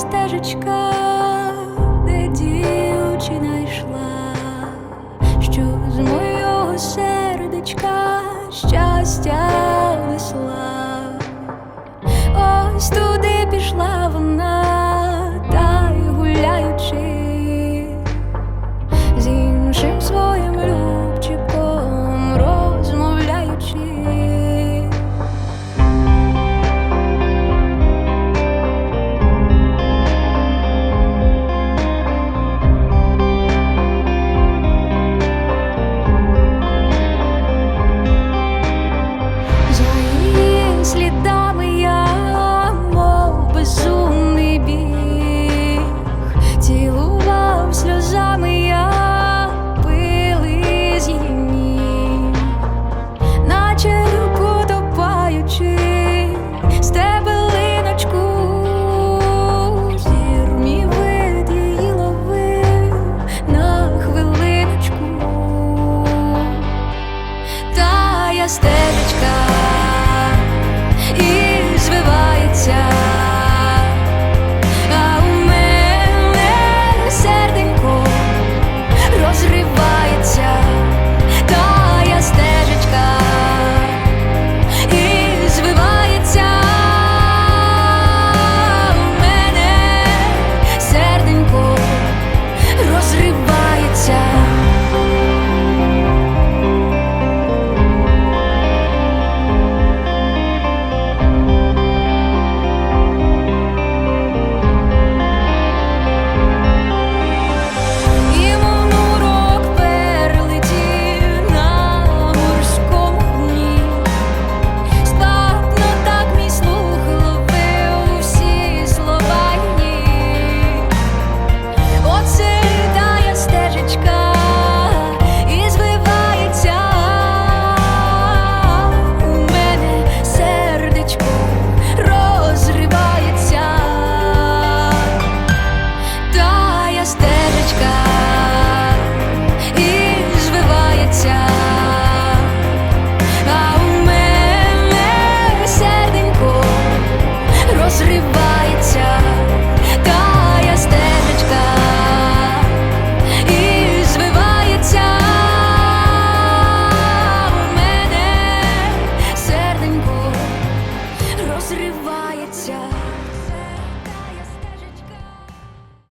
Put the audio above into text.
стежечка, де дівчина йшла, що з мого сердечка щастя несла. Ось туди зривається.